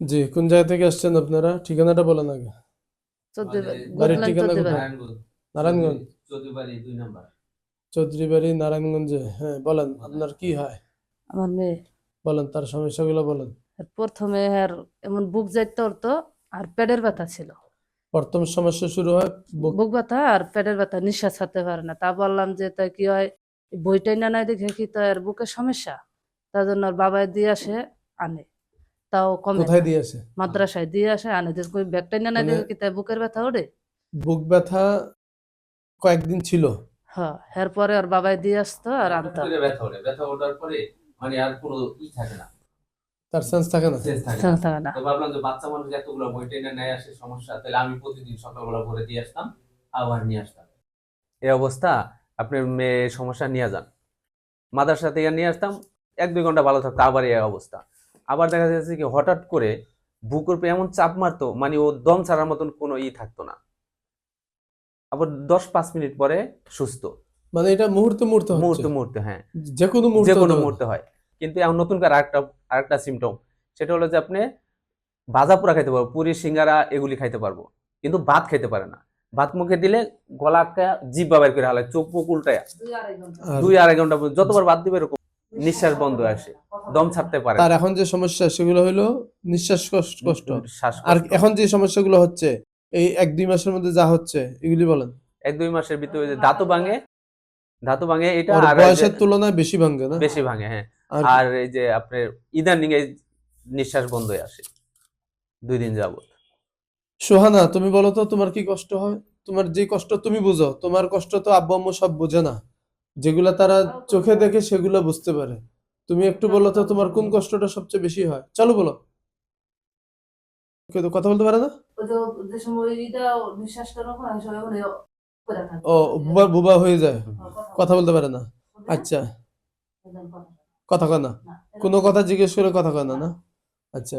জি কোন জায়গা থেকে আসছেন আপনারা? ঠিকানাটা বলেন আগে। বাড়ির ঠিকানা কোথায়? নারায়ণগঞ্জ। নারায়ণগঞ্জ। চৌধুরীবাড়ি দুই নাম্বার। চৌধুরীবাড়ি নারায়ণগঞ্জে। হ্যাঁ বলেন আপনার কি হয়? আমার মেয়ে। বলেন তার সমস্যাগুলো বলেন। প্রথমে আর এমন বুক যাইতে হতো আর পেটের ব্যথা ছিল। প্রথম সমস্যা শুরু হয় বুক ব্যথা আর পেটের ব্যথা নিঃশ্বাস ছাড়তে পারে না। তা বললাম যে তা কি হয়? বইটাই না নাই দেখে কি তো এর বুকের সমস্যা? তার জন্য ওর বাবাই দিয়ে আসে আনে। তাও কমে কোথায় না। দিয়েছে মাদ্রাসায় দিয়ে আসে আনে যে কই ব্যাগটাই না নাই মানে- কি তাই বুকের ব্যথা ওঠে বুক ব্যথা কয়েকদিন ছিল। হ্যাঁ এরপরে ওর বাবাই দিয়ে আসতো আর আনতো। ব্যথা ওঠে ব্যথা ওঠার পরে মানে আর কোনো ই থাকে না। তার সেন্স থাকে না। সেন্স থাকে না। না। তো ভাবলাম যে বাচ্চা মানুষ এতগুলো বই টেনে নেয় আসে সমস্যা তাহলে আমি প্রতিদিন সকালবেলা ভরে দিয়ে আসতাম আবার নিয়ে আসতাম। এই অবস্থা আপনার মেয়ে সমস্যা নিয়ে যান। মাদ্রাসা থেকে নিয়ে আসতাম এক দুই ঘণ্টা ভালো থাকতো আবার এই অবস্থা। আবার দেখা যাচ্ছে কি হঠাৎ করে বুকের উপরে এমন চাপ মারতো মানে ও দম ছাড়ার মতন কোনো ই থাকতো না। আবার দশ পাঁচ মিনিট পরে সুস্থ। মানে এটা মুহূর্তে মুহূর্তে হচ্ছে? মুহূর্তে মুহূর্তে হ্যাঁ। যে কোনো মুহূর্তে যে কোনো মুহূর্তে হয়। কিন্তু এখন নতুন করে আরেকটা আরেকটা সিমটম সেটা হলো যে আপনি ভাজা পোড়া খাইতে পারব পুরি সিঙ্গারা এগুলি খাইতে পারব কিন্তু ভাত খাইতে পারে না। ভাত মুখে দিলে গলা আটকা জিভ বাবার করে হালায় চোখ মুখ উল্টায়। দুই আড়াই ঘণ্টা। যতবার ভাত দিবে এরকম নিঃশ্বাস বন্ধ আসে দম ছাড়তে পারে তার এখন যে সমস্যা সেগুলো হলো নিঃশ্বাস কষ্ট কষ্ট। আর এখন যে সমস্যাগুলো হচ্ছে এই এক দুই মাসের মধ্যে যা হচ্ছে এগুলি বলেন। এক দুই মাসের ভিতরে যে ধাতু ভাঙে ধাতু ভাঙে এটা আর বয়সের তুলনায় বেশি ভাঙে না? বেশি ভাঙে হ্যাঁ। আর আর এই যে আপনার ইদানিং এই নিঃশ্বাস বন্ধ হয়ে আসে দুই দিন যাবত সোহানা তুমি বলো তো তোমার কি কষ্ট হয়? তোমার যে কষ্ট তুমি বুঝো তোমার কষ্ট তো আব্বু আম্মু সব বোঝে না। যেগুলা তারা চোখে দেখে সেগুলো বুঝতে পারে। তুমি একটু বলো তো তোমার কোন কষ্টটা সবচেয়ে বেশি হয়? চলো বলো। কেউ তো কথা বলতে পারে না ও বুবা বুবা হয়ে যায়। কথা বলতে পারে না? আচ্ছা। কথা। কয় না? কোনো কথা জিজ্ঞেস করে কথা কয় না না? আচ্ছা।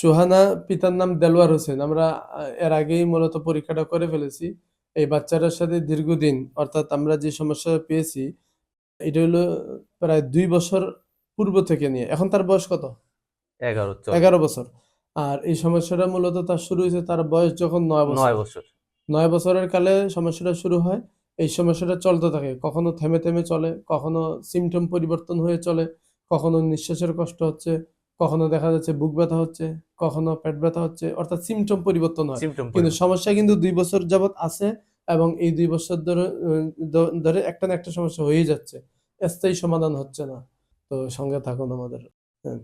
সুহানা পিতার নাম দেলোয়ার হোসেন। আমরা এর আগেই মূলত পরীক্ষাটা করে ফেলেছি। এই বাচ্চাটার সাথে দীর্ঘদিন অর্থাৎ আমরা যে সমস্যা পেয়েছি এটা হলো প্রায় দুই বছর পূর্ব থেকে নিয়ে। এখন তার বয়স কত? এগারো এগারো বছর। আর এই সমস্যাটা মূলত তার শুরু হয়েছে তার বয়স যখন নয় বছর। নয় বছর। নয় বছরের কালে সমস্যাটা শুরু হয়। এই সমস্যাটা চলতে থাকে। কখনো থেমে থেমে চলে কখনো সিমটম পরিবর্তন হয়ে চলে কখনো নিঃশ্বাসের কষ্ট হচ্ছে কখনো দেখা যাচ্ছে বুক ব্যথা হচ্ছে কখনো পেট ব্যথা হচ্ছে অর্থাৎ সিমটম পরিবর্তন হয়। কিন্তু সমস্যা কিন্তু দুই বছর যাবত আছে এবং এই দুই বছর ধরে ধরে একটা না একটা সমস্যা হয়েই যাচ্ছে। স্থায়ী সমাধান হচ্ছে না। তো সঙ্গে থাকুন আমাদের। হ্যাঁ।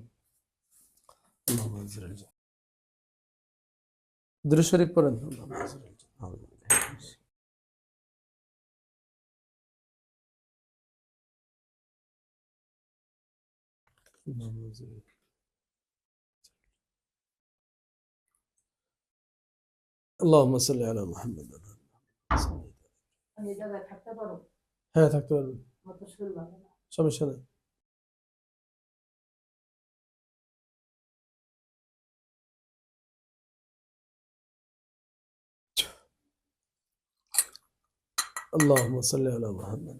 দুরূদ শরীফ اللهم صل على محمد এই জায়গায় থাকতে পারো হ্যাঁ থাকতে পারবেন আমার তো শরীর ভালো না সমস্যা নেই اللهم صل على محمد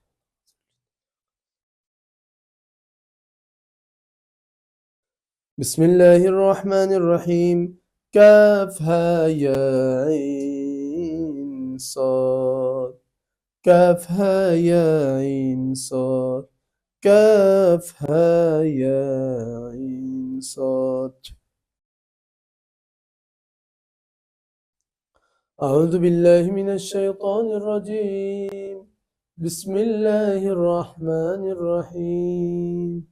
بسم الله الرحمن الرحيم كافها يا عين صاد كافها يا عين صاد كافها يا عين صاد أعوذ بالله من الشيطان الرجيم بسم الله الرحمن الرحيم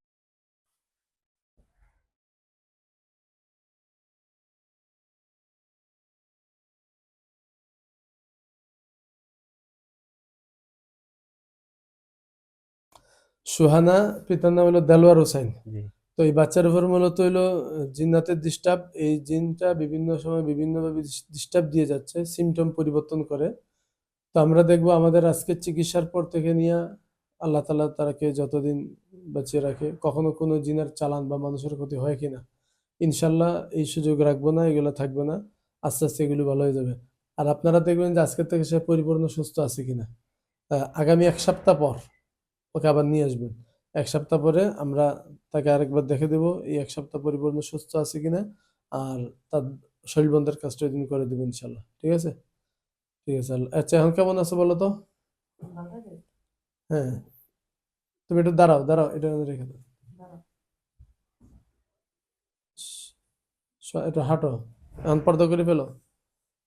সুহানা পিতার নাম হলো দেলওয়ার হোসেন। তো এই বাচ্চার উপর মূলত হইল আহ, জিন্নাতের ডিস্টার্ব এই জিনটা বিভিন্ন সময় বিভিন্নভাবে ডিস্টার্ব দিয়ে যাচ্ছে সিমটম পরিবর্তন করে। তো আমরা দেখব আমাদের আজকের চিকিৎসার পর থেকে নিয়ে আল্লাহ তালা তারাকে যতদিন বাঁচিয়ে রাখে কখনো কোনো জিনের চালান বা মানুষের ক্ষতি হয় কিনা। ইনশাল্লাহ এই সুযোগ রাখব না এগুলো থাকবে না। আস্তে আস্তে এগুলো ভালো হয়ে যাবে। আর আপনারা দেখবেন যে আজকের থেকে সে পরিপূর্ণ সুস্থ আছে কিনা। আগামী এক সপ্তাহ পর ওকে আবার নিয়ে আসবেন এক সপ্তাহ পরে আমরা তাকে আরেকবার দেখে দেবো, এই এক সপ্তাহ পরিপূর্ণ সুস্থ আছে কিনা, আর তার শরীর বন্ধের কাজটা ওই দিন করে দেবো ইনশাল্লাহ। ঠিক আছে? ঠিক আছে আচ্ছা এখন কেমন আছে বলো তো? হ্যাঁ। তুমি একটু দাঁড়াও দাঁড়াও, এটা রেখে দাও। একটু হাঁটো। এখন পর্দা করে ফেলো।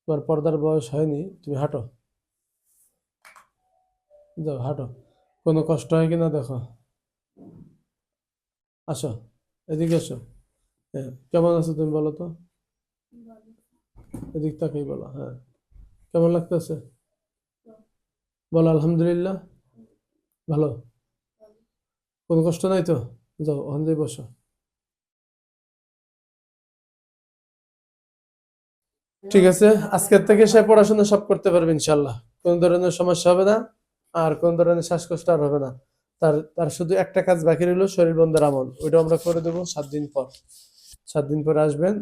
তোমার পর্দার বয়স হয়নি, তুমি হাঁটো। যাও, হাঁটো। কোনো কষ্ট হয় কিনা দেখো। আসো, এদিকে আসো। হ্যাঁ কেমন আছো তুমি বলো তো? এদিক তাকেই বলো হ্যাঁ। কেমন লাগতেছে? বলো, আলহামদুলিল্লাহ। ভালো? কোনো কষ্ট নাই তো? যাও, ওখান দিয়ে বসো। ঠিক আছে, আজকের থেকে সে পড়াশোনা সব করতে পারবে ইনশাল্লাহ। কোনো ধরনের সমস্যা হবে না। আর কোন ধরনের শ্বাসকষ্ট আর হবে না। তার তার শুধু একটা কাজ বাকি রইল, শরীর বন্ধের আমল। ওইটা আমরা করে দেবো সাত দিন পর। সাত দিন পর আসবেন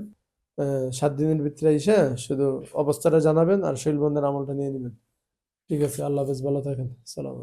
সাত দিনের ভিতরে এসে শুধু অবস্থাটা জানাবেন আর শরীর বন্ধের আমলটা নিয়ে নেবেন। ঠিক আছে, আল্লাহ হাফেজ, ভালো থাকেন। সালাম